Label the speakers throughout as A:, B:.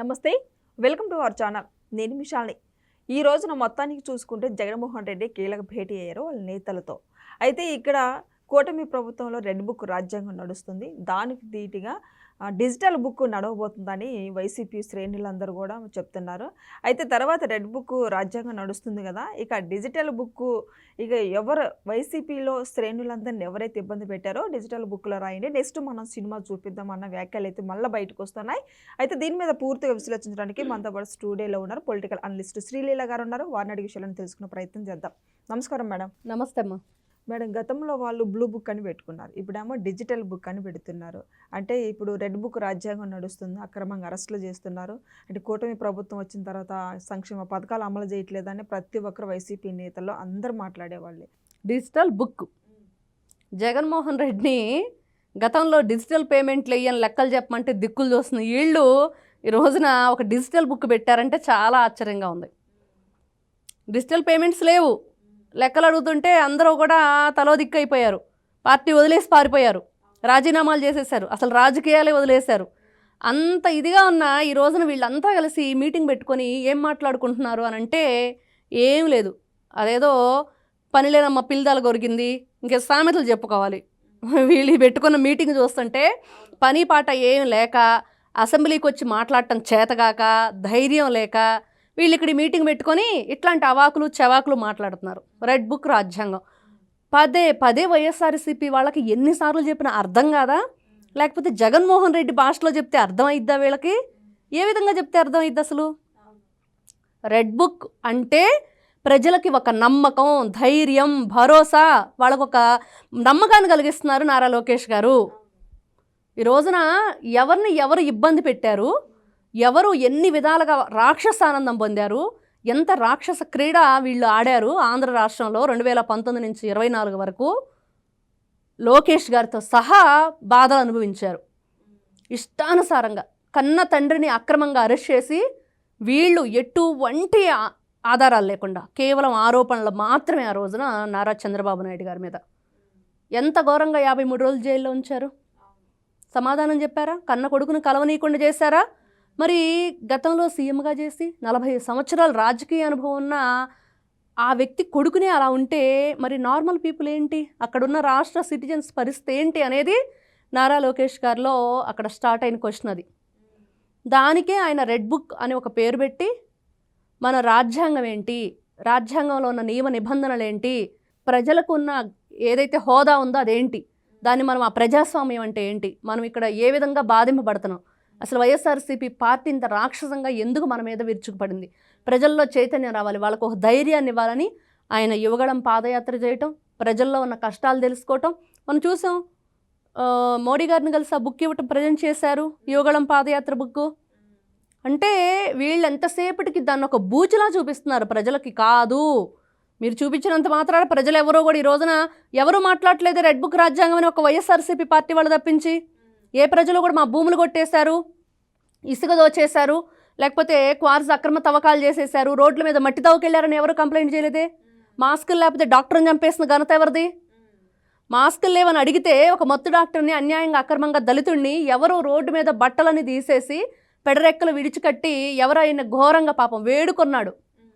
A: నమస్తే welcome to our channel. నేను మిషాల్ని. ఈ రోజున మొత్తానికి చూసుకుంటే జగన్మోహన్ రెడ్డి కీలక భేటీ అయ్యారు వాళ్ళ నేతలతో. అయితే ఇక్కడ కూటమి ప్రభుత్వంలో రెడ్ బుక్ రాజ్యాంగం నడుస్తుంది. దానికి ధీటుగా డిజిటల్ బుక్ నడవబోతుందని వైసీపీ శ్రేణులందరూ కూడా చెప్తున్నారు. అయితే తర్వాత రెడ్ బుక్ రాజ్యాంగం నడుస్తుంది కదా ఇక డిజిటల్ బుక్ ఇక ఎవరు వైసీపీలో శ్రేణులందరిని ఎవరైతే ఇబ్బంది పెట్టారో డిజిటల్ బుక్లో రాయండి. నెక్స్ట్ మనం సినిమా చూపిద్దామన్న వ్యాఖ్యలు అయితే మళ్ళీ బయటకు వస్తున్నాయి. అయితే దీని మీద పూర్తిగా విశ్లేషించడానికి మనతో పాటు స్టూడియోలో ఉన్నారు పొలిటికల్ అనలిస్ట్ శ్రీలీల గారు ఉన్నారు. వారిని అడిగి విషయాలను తెలుసుకునే ప్రయత్నం చేద్దాం. నమస్కారం మేడం.
B: నమస్తే అమ్మా.
A: మేడం గతంలో వాళ్ళు బ్లూ బుక్ అని పెట్టుకున్నారు. ఇప్పుడేమో డిజిటల్ బుక్ అని పెడుతున్నారు. అంటే ఇప్పుడు రెడ్ బుక్ రాజ్యాంగం నడుస్తుంది అక్రమంగా అరెస్టులు చేస్తున్నారు. అంటే కూటమి ప్రభుత్వం వచ్చిన తర్వాత సంక్షేమ పథకాలు అమలు చేయట్లేదని ప్రతి ఒక్కరు వైసీపీ నేతల్లో అందరు మాట్లాడేవాళ్ళే.
B: Digital book. జగన్మోహన్ రెడ్డిని గతంలో డిజిటల్ పేమెంట్లు వేయని లెక్కలు చెప్పమంటే దిక్కులు చూస్తున్న వీళ్ళు ఈ రోజున ఒక డిజిటల్ బుక్ పెట్టారంటే చాలా ఆశ్చర్యంగా ఉంది. డిజిటల్ పేమెంట్స్ లేవు. లెక్కలు అడుగుతుంటే అందరూ కూడా తలో దిక్కైపోయారు. పార్టీ వదిలేసి పారిపోయారు. రాజీనామాలు చేసేసారు అసలు రాజకీయాలే వదిలేశారు. అంత ఇదిగా ఉన్న ఈ రోజున వీళ్ళంతా కలిసి మీటింగ్ పెట్టుకొని ఏం మాట్లాడుకుంటున్నారు అని అంటే ఏం లేదు. అదేదో పని లేనమ్మ పిల్లదాలు కొరికింది ఇంకే సామెతలు చెప్పుకోవాలి. వీళ్ళు పెట్టుకున్న మీటింగ్ చూస్తుంటే పని పాట ఏం లేక అసెంబ్లీకి వచ్చి మాట్లాడటం చేతగాక ధైర్యం లేక వీళ్ళు ఇక్కడ మీటింగ్ పెట్టుకొని ఇట్లాంటి అవాకులు చవాకులు మాట్లాడుతున్నారు. రెడ్ బుక్ రాజ్యాంగం. పదే పదే వైఎస్ఆర్సీపీ వాళ్ళకి ఎన్నిసార్లు చెప్పినా అర్థం కాదా? లేకపోతే జగన్మోహన్ రెడ్డి భాషలో చెప్తే అర్థమైద్దా వీళ్ళకి? ఏ విధంగా చెప్తే అర్థమైద్ది అసలు? రెడ్ బుక్ అంటే ప్రజలకి ఒక నమ్మకం ధైర్యం భరోసా. వాళ్ళకు ఒక నమ్మకాన్ని కలిగిస్తున్నారు నారా లోకేష్ గారు. ఈ రోజున ఎవరిని ఎవరు ఇబ్బంది పెట్టారు? ఎవరు ఎన్ని విధాలుగా రాక్షస ఆనందం పొందారు ఎంత రాక్షస క్రీడ వీళ్ళు ఆడారు ఆంధ్ర రాష్ట్రంలో రెండు వేల పంతొమ్మిది నుంచి ఇరవై నాలుగు వరకు లోకేష్ గారితో సహా బాధలు అనుభవించారు. ఇష్టానుసారంగా కన్న తండ్రిని అక్రమంగా అరెస్ట్ చేసి వీళ్ళు ఎటువంటి ఆధారాలు లేకుండా కేవలం ఆరోపణలు మాత్రమే ఆ రోజున నారా చంద్రబాబు నాయుడు గారి మీద. ఎంత ఘోరంగా యాభై మూడు రోజులు జైల్లో ఉంచారు? సమాధానం చెప్పారా? కన్న కొడుకును కలవనీయకుండా చేశారా? మరి గతంలో సీఎంగా చేసి నలభై సంవత్సరాల రాజకీయ అనుభవం ఉన్న ఆ వ్యక్తి కొడుకునే అలా ఉంటే మరి నార్మల్ పీపుల్ ఏంటి? అక్కడున్న రాష్ట్ర సిటిజన్స్ పరిస్థితి ఏంటి అనేది నారా లోకేష్ గారిలో అక్కడ స్టార్ట్ అయిన క్వశ్చన్ అది. దానికే ఆయన రెడ్ బుక్ అని ఒక పేరు పెట్టి మన రాజ్యాంగం ఏంటి? రాజ్యాంగంలో ఉన్న నియమ నిబంధనలు ఏంటి? ప్రజలకు ఉన్న ఏదైతే హోదా ఉందో అదేంటి? దాన్ని మనం ఆ ప్రజాస్వామ్యం అంటే ఏంటి? మనం ఇక్కడ ఏ విధంగా బాధింపబడుతున్నాం? అసలు వైఎస్ఆర్సీపీ పార్టీ ఇంత రాక్షసంగా ఎందుకు మన మీద విరుచుకుపడింది? ప్రజల్లో చైతన్యం రావాలి వాళ్ళకు ఒక ధైర్యాన్ని ఇవ్వాలని ఆయన యువగడం పాదయాత్ర చేయటం ప్రజల్లో ఉన్న కష్టాలు తెలుసుకోవటం. మనం చూసాం మోడీ గారిని కలిసి ఆ బుక్ ఇవ్వటం ప్రజెంట్ చేశారు యువగళం పాదయాత్ర బుక్ అంటే వీళ్ళు ఎంతసేపటికి దాన్ని ఒక బూచిలా చూపిస్తున్నారు ప్రజలకి కాదు. మీరు చూపించినంత మాత్రాన ప్రజలు ఎవరో కూడా ఈ రోజున ఎవరు మాట్లాడలేదు రెడ్ బుక్ రాజ్యాంగం అని ఒక వైఎస్ఆర్సీపీ పార్టీ వాళ్ళు తప్పించి. ఏ ప్రజలు కూడా మా భూములు కొట్టేశారు ఇసుక దోచేశారు లేకపోతే క్వార్స్ అక్రమ తవ్వకాలు చేసేశారు రోడ్ల మీద మట్టి తవ్వకెళ్ళారని ఎవరు కంప్లైంట్ చేయలేదే? మాస్కులు లేకపోతే డాక్టర్ని చంపేసిన ఘనత ఎవరిది? మాస్కులు లేవని అడిగితే ఒక మత్తు డాక్టర్ని అన్యాయంగా అక్రమంగా దళితుడిని ఎవరు రోడ్డు మీద బట్టలని తీసేసి పెడరెక్కలు విడిచికట్టి ఎవరైనా ఘోరంగా పాపం వేడుకున్నాడు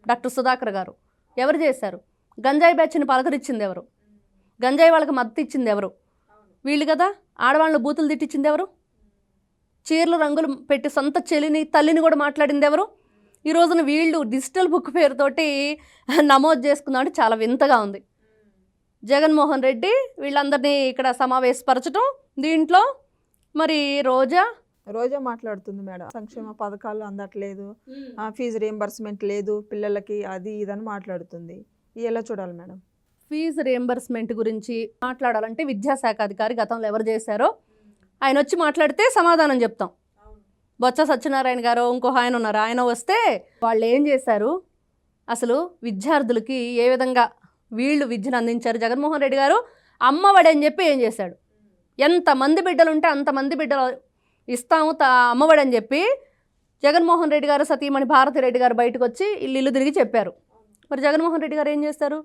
B: డాక్టర్ సుధాకర్ గారు. ఎవరు చేశారు? గంజాయి బ్యాచ్ని పలకరించింది ఎవరు? గంజాయి వాళ్ళకి మద్దతు ఇచ్చింది ఎవరు? వీళ్ళు కదా? ఆడవాళ్ళని బూతులు తిట్టించింది ఎవరు చీరలు రంగులు పెట్టి సొంత చెల్లిని తల్లిని కూడా మాట్లాడింది ఎవరు ఈ రోజున వీళ్ళు డిజిటల్ బుక్ పేరుతోటి నమోదు చేసుకున్నాడు చాలా వింతగా ఉంది. జగన్మోహన్ రెడ్డి వీళ్ళందరినీ ఇక్కడ సమావేశపరచడం దీంట్లో మరి రోజా?
A: రోజే మాట్లాడుతుంది మేడం. సంక్షేమ పథకాలు అందట్లేదు. ఫీజు రియంబర్స్మెంట్ లేదు. పిల్లలకి అది ఇదని మాట్లాడుతుంది. ఎలా చూడాలి మేడం.
B: ఫీజు రియంబర్స్మెంట్ గురించి మాట్లాడాలంటే విద్యాశాఖ అధికారి గతంలో ఎవరు చేశారో ఆయన వచ్చి మాట్లాడితే సమాధానం చెప్తాం. బొత్స సత్యనారాయణ గారు ఇంకో ఆయన ఉన్నారు. ఆయన వస్తే వాళ్ళు ఏం చేశారు? అసలు విద్యార్థులకి ఏ విధంగా వీళ్ళు విద్యను అందించారు? జగన్మోహన్ రెడ్డి గారు అమ్మఒడి అని చెప్పి ఏం చేశాడు? ఎంతమంది బిడ్డలు ఉంటే అంతమంది బిడ్డలు ఇస్తాము తా అమ్మఒడి అని చెప్పి జగన్మోహన్ రెడ్డి గారు సతీమణి భారతి రెడ్డి గారు బయటకు వచ్చి ఇల్లు ఇల్లు తిరిగి చెప్పారు. మరి జగన్మోహన్ రెడ్డి గారు ఏం చేస్తారు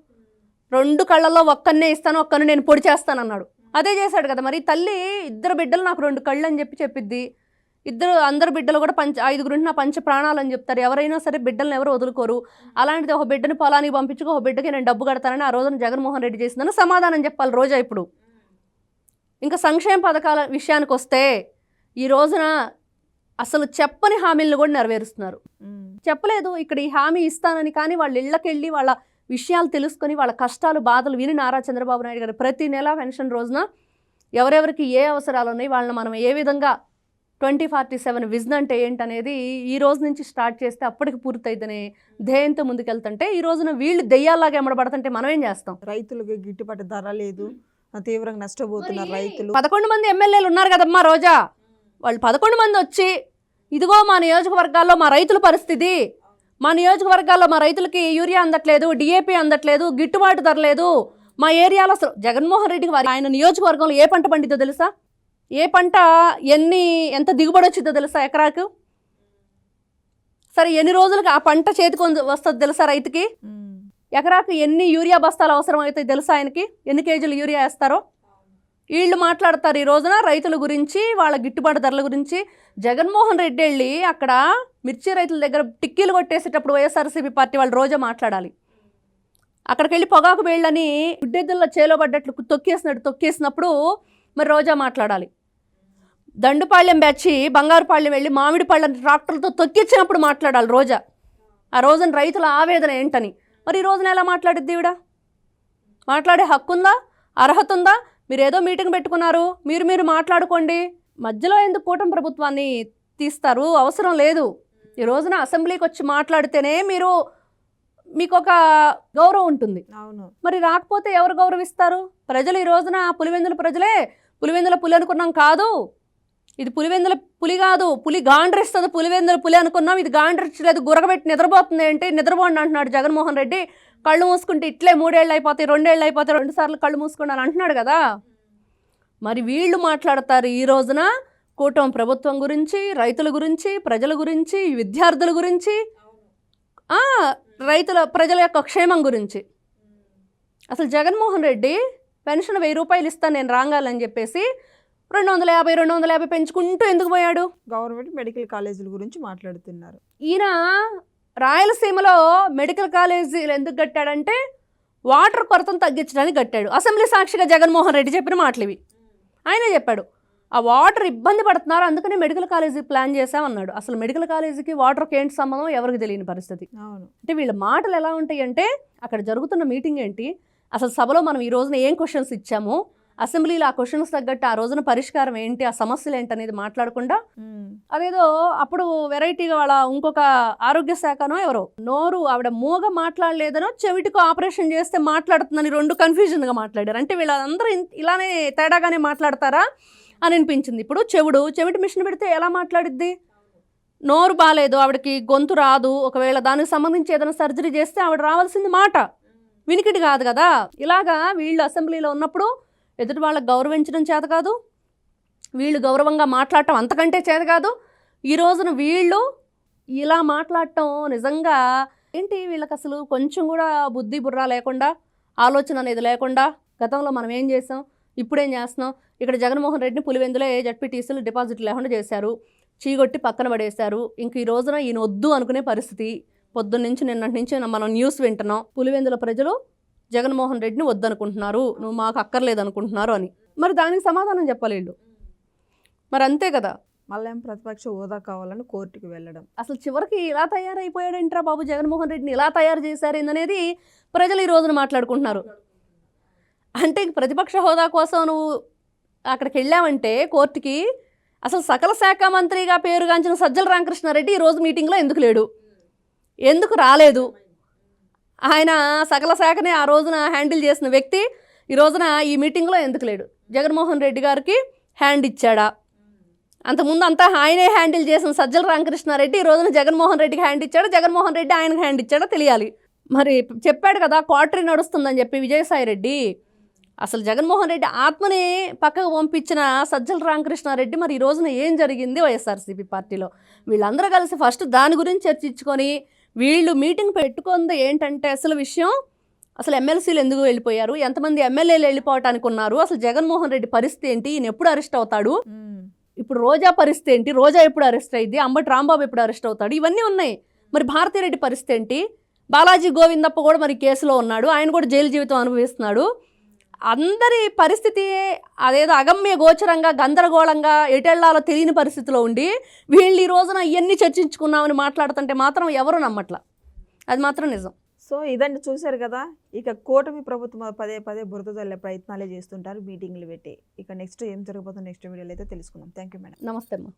B: రెండు కళ్ళల్లో ఒక్కన్నే ఇస్తాను ఒక్కను నేను పొడి చేస్తాను అన్నాడు అదే చేశాడు కదా మరి. తల్లి ఇద్దరు బిడ్డలు నాకు రెండు కళ్ళు అని చెప్పి చెప్పిద్ది. ఇద్దరు అందరు బిడ్డలు కూడా పంచ ఐదుగురు నా పంచ ప్రాణాలు అని చెప్తారు. ఎవరైనా సరే బిడ్డలను ఎవరు వదులుకోరు. అలాంటిది ఒక బిడ్డని పొలానికి పంపించుకో ఒక బిడ్డకి నేను డబ్బు కడతానని ఆ రోజున జగన్మోహన్ రెడ్డి చేసిందని సమాధానం చెప్పాలి రోజా ఇప్పుడు. ఇంకా సంక్షేమ పథకాల విషయానికి వస్తే ఈ రోజున అసలు చెప్పని హామీలను కూడా నెరవేరుస్తున్నారు. చెప్పలేదు ఇక్కడ ఈ హామీ ఇస్తానని కానీ వాళ్ళ ఇళ్ళకెళ్ళి వాళ్ళ విషయాలు తెలుసుకొని వాళ్ళ కష్టాలు బాధలు విని నారా చంద్రబాబు నాయుడు గారు ప్రతి నెల పెన్షన్ రోజున ఎవరెవరికి ఏ అవసరాలు ఉన్నాయి వాళ్ళని మనం ఏ విధంగా ట్వంటీ ఫార్టీ సెవెన్ విజన్ అంటే ఏంటనేది ఈ రోజు నుంచి స్టార్ట్ చేస్తే అప్పటికి పూర్తయితేనే ధ్యేయంతో ముందుకెళ్తుంటే ఈ రోజున వీళ్ళు దెయ్యాలాగా ఎమ్మడబడుతుంటే మనం ఏం చేస్తాం?
A: రైతులకు గిట్టుబాటు ధర లేదు. ఆ, తీవ్రంగా నష్టపోతున్నారు రైతులు.
B: పదకొండు మంది ఎమ్మెల్యేలు ఉన్నారు కదమ్మా రోజా. వాళ్ళు పదకొండు మంది వచ్చి ఇదిగో మా నియోజకవర్గాల్లో మా రైతుల పరిస్థితి మా నియోజకవర్గాల్లో మా రైతులకి యూరియా అందట్లేదు డిఏపి అందట్లేదు గిట్టుబాటు ధర లేదు. మా ఏరియాలో అసలు జగన్మోహన్ రెడ్డికి వారి ఆయన నియోజకవర్గంలో ఏ పంట పండిద్దో తెలుసా? ఏ పంట ఎన్ని ఎంత దిగుబడి వచ్చిందో తెలుసా ఎకరాకు? సరే ఎన్ని రోజులకు ఆ పంట చేతికి వస్తుంది తెలుసా రైతుకి. ఎకరాకు ఎన్ని యూరియా బస్తాలు అవసరం అవుతాయి తెలుసా ఆయనకి? ఎన్ని కేజీలు యూరియా వేస్తారో? వీళ్ళు మాట్లాడతారు ఈ రోజున రైతుల గురించి వాళ్ళ గిట్టుబాటు ధరల గురించి. జగన్మోహన్ రెడ్డి వెళ్ళి అక్కడ మిర్చి రైతుల దగ్గర టిక్కీలు కొట్టేసేటప్పుడు వైఎస్ఆర్సీపీ పార్టీ వాళ్ళు రోజా మాట్లాడాలి. అక్కడికి వెళ్ళి పొగాకు వేళ్ళని గుడ్డెద్దుల్లో చేలో పడ్డట్లు తొక్కేసినట్టు తొక్కేసినప్పుడు మరి రోజా మాట్లాడాలి. దండుపాళ్యం బ్యాచి బంగారుపాళ్యం వెళ్ళి మామిడి పళ్ళని ట్రాక్టర్లతో తొక్కిచ్చినప్పుడు మాట్లాడాలి రోజా. ఆ రోజున రైతుల ఆవేదన ఏంటని. మరి ఈ రోజున ఎలా మాట్లాడిద్ది ఈవిడ? మాట్లాడే హక్కు ఉందా అర్హత ఉందా? మీరు ఏదో మీటింగ్ పెట్టుకున్నారు మీరు మీరు మాట్లాడుకోండి. మధ్యలో ఎందుకు కూటమి ప్రభుత్వాన్ని తీస్తారు? అవసరం లేదు. ఈ రోజున అసెంబ్లీకి వచ్చి మాట్లాడితేనే మీరు మీకు ఒక గౌరవం ఉంటుంది.
A: అవును.
B: మరి రాకపోతే ఎవరు గౌరవిస్తారు? ప్రజలు ఈ రోజున పులివెందుల ప్రజలే. పులివెందుల పులి అనుకున్నాం కాదు. ఇది పులివెందుల పులి కాదు పులి గాండ్రిస్తుంది పులివెందుల పులి అనుకున్నాం. ఇది గాండ్రించలేదు గురగబెట్టి నిద్రపోతుంది ఏంటి నిద్రపోండి అంటున్నాడు జగన్మోహన్ రెడ్డి. కళ్ళు మూసుకుంటే ఇట్లే మూడేళ్ళు అయిపోతాయి రెండేళ్ళు అయిపోతాయి రెండు సార్లు కళ్ళు మూసుకున్నాను అంటున్నాడు కదా. మరి వీళ్ళు మాట్లాడతారు ఈ రోజున కూటమి ప్రభుత్వం గురించి రైతుల గురించి ప్రజల గురించి విద్యార్థుల గురించి రైతుల ప్రజల యొక్క క్షేమం గురించి. అసలు జగన్మోహన్ రెడ్డి పెన్షన్ వెయ్యి రూపాయలు ఇస్తాను నేను రాగాలని చెప్పేసి రెండు వందల యాభై రెండు వందల యాభై పెంచుకుంటూ ఎందుకు పోయాడు?
A: గవర్నమెంట్ మెడికల్ కాలేజీల గురించి మాట్లాడుతున్నారు.
B: ఈయన రాయలసీమలో మెడికల్ కాలేజీలు ఎందుకు కట్టాడంటే వాటర్ కొరతను తగ్గించడానికి కట్టాడు. అసెంబ్లీ సాక్షిగా జగన్మోహన్ రెడ్డి చెప్పిన మాటలు ఇవి ఆయన చెప్పాడు ఆ వాటర్ ఇబ్బంది పడుతున్నారు అందుకనే మెడికల్ కాలేజీ ప్లాన్ చేశామన్నాడు అసలు మెడికల్ కాలేజీకి వాటర్కి ఏంటి సంబంధం ఎవరికి తెలియని పరిస్థితి.
A: అవును.
B: అంటే వీళ్ళ మాటలు ఎలా ఉంటాయి అంటే అక్కడ జరుగుతున్న మీటింగ్ ఏంటి అసలు సభలో మనం ఈ రోజున ఏం క్వశ్చన్స్ ఇచ్చాము అసెంబ్లీలో ఆ క్వశ్చన్స్ తగ్గట్టు ఆ రోజున పరిష్కారం ఏంటి ఆ సమస్యలు ఏంటి అనేది మాట్లాడకుండా. అదేదో అప్పుడు వెరైటీగా వాళ్ళ ఇంకొక ఆరోగ్య శాఖనో ఎవరో నోరు ఆవిడ మూగ మాట్లాడలేదనో చెవిటికి ఆపరేషన్ చేస్తే మాట్లాడుతుందని రెండు కన్ఫ్యూజన్గా మాట్లాడారు. అంటే వీళ్ళందరూ ఇలానే తేడాగానే మాట్లాడతారా అని అనిపించింది. ఇప్పుడు చెవుడు చెవిటి మిషన్ పెడితే ఎలా మాట్లాడిద్ది? నోరు బాగాలేదు ఆవిడకి గొంతు రాదు ఒకవేళ దానికి సంబంధించి ఏదైనా సర్జరీ చేస్తే ఆవిడ రావాల్సింది మాట. వినికిడి కాదు కదా. ఇలాగా వీళ్ళు అసెంబ్లీలో ఉన్నప్పుడు ఎదుటి వాళ్ళకి గౌరవించడం చేత కాదు వీళ్ళు గౌరవంగా మాట్లాడటం అంతకంటే చేత కాదు. ఈ రోజున వీళ్ళు ఇలా మాట్లాడటం నిజంగా ఏంటి వీళ్ళకి అసలు కొంచెం కూడా బుద్ధి బుర్ర లేకుండా ఆలోచన అనేది లేకుండా గతంలో మనం ఏం చేసాం ఇప్పుడేం చేస్తున్నాం? ఇక్కడ జగన్మోహన్ రెడ్డిని పులివెందులో ఏ జడ్పీటీసీలు డిపాజిట్ లేకుండా చేశారు చీగొట్టి పక్కన పడేశారు. ఇంక ఈ రోజున ఈయన వద్దు అనుకునే పరిస్థితి. పొద్దున్నుంచి నిన్నటి నుంచి మనం న్యూస్ వింటున్నాం. పులివెందుల ప్రజలు జగన్మోహన్ రెడ్డిని వద్దనుకుంటున్నారు. నువ్వు మాకు అక్కర్లేదు అనుకుంటున్నారు అని. మరి దానికి సమాధానం చెప్పాలి వీళ్ళు. మరి అంతే కదా.
A: మళ్ళీ ప్రతిపక్ష హోదా కావాలని కోర్టుకు వెళ్ళడం.
B: అసలు చివరికి ఇలా తయారైపోయాడేంట్రా బాబు జగన్మోహన్ రెడ్డిని? ఇలా తయారు చేశారు ఏందనేది ప్రజలు ఈ రోజున మాట్లాడుకుంటున్నారు. అంటే ప్రతిపక్ష హోదా కోసం నువ్వు అక్కడికి వెళ్ళావంటే కోర్టుకి అసలు సకల శాఖ మంత్రిగా పేరుగాంచిన సజ్జల రామకృష్ణారెడ్డి ఈ రోజు మీటింగ్లో ఎందుకు లేడు? ఎందుకు రాలేదు? ఆయన సకల శాఖనే ఆ రోజున హ్యాండిల్ చేసిన వ్యక్తి ఈ రోజున ఈ మీటింగ్లో ఎందుకు లేడు? జగన్మోహన్ రెడ్డి గారికి హ్యాండ్ ఇచ్చాడా? అంతకుముందు అంతా ఆయనే హ్యాండిల్ చేసిన సజ్జల రామకృష్ణారెడ్డి ఈ రోజున జగన్మోహన్ రెడ్డికి హ్యాండ్ ఇచ్చాడా? జగన్మోహన్ రెడ్డి ఆయనకు హ్యాండ్ ఇచ్చాడా? తెలియాలి. మరి చెప్పాడు కదా క్వార్టరీ నడుస్తుందని చెప్పి విజయసాయి రెడ్డి. అసలు జగన్మోహన్ రెడ్డి ఆత్మని పక్కకు పంపించిన సజ్జల రామకృష్ణారెడ్డి మరి ఈ రోజున ఏం జరిగింది వైఎస్ఆర్సీపీ పార్టీలో? వీళ్ళందరూ కలిసి ఫస్ట్ దాని గురించి చర్చించుకొని వీళ్ళు మీటింగ్ పెట్టుకుంది ఏంటంటే అసలు విషయం అసలు ఎమ్మెల్సీలు ఎందుకు వెళ్ళిపోయారు? ఎంతమంది ఎమ్మెల్యేలు వెళ్ళిపోవటానికి ఉన్నారు? అసలు జగన్మోహన్ రెడ్డి పరిస్థితి ఏంటి? ఈయన ఎప్పుడు అరెస్ట్ అవుతాడు. ఇప్పుడు రోజా పరిస్థితి ఏంటి? రోజా ఎప్పుడు అరెస్ట్ అయింది? అంబటి రాంబాబు ఎప్పుడు అరెస్ట్ అవుతాడు? ఇవన్నీ ఉన్నాయి. మరి భారతిరెడ్డి పరిస్థితి ఏంటి? బాలాజీ గోవిందప్ప కూడా మరి కేసులో ఉన్నాడు. ఆయన కూడా జైలు జీవితం అనుభవిస్తున్నాడు. అందరి పరిస్థితి అదేదో అగమ్య గోచరంగా గందరగోళంగా ఎటెళ్ళాలో తెలియని పరిస్థితిలో ఉండి వీళ్ళు ఈ రోజున ఇవన్నీ చర్చించుకున్నామని మాట్లాడుతుంటే మాత్రం ఎవరు నమ్మట్ల? అది మాత్రం నిజం.
A: సో ఇదండి చూశారు కదా ఇక కూటమి ప్రభుత్వం పదే పదే బురద జల్లే ప్రయత్నాలే చేస్తుంటారు మీటింగ్లు పెట్టి. ఇక నెక్స్ట్ ఏం జరగబోతుందో నెక్స్ట్ వీడియోలో అయితే తెలుసుకుందాం. Thank you madam.
B: నమస్తే అమ్మా.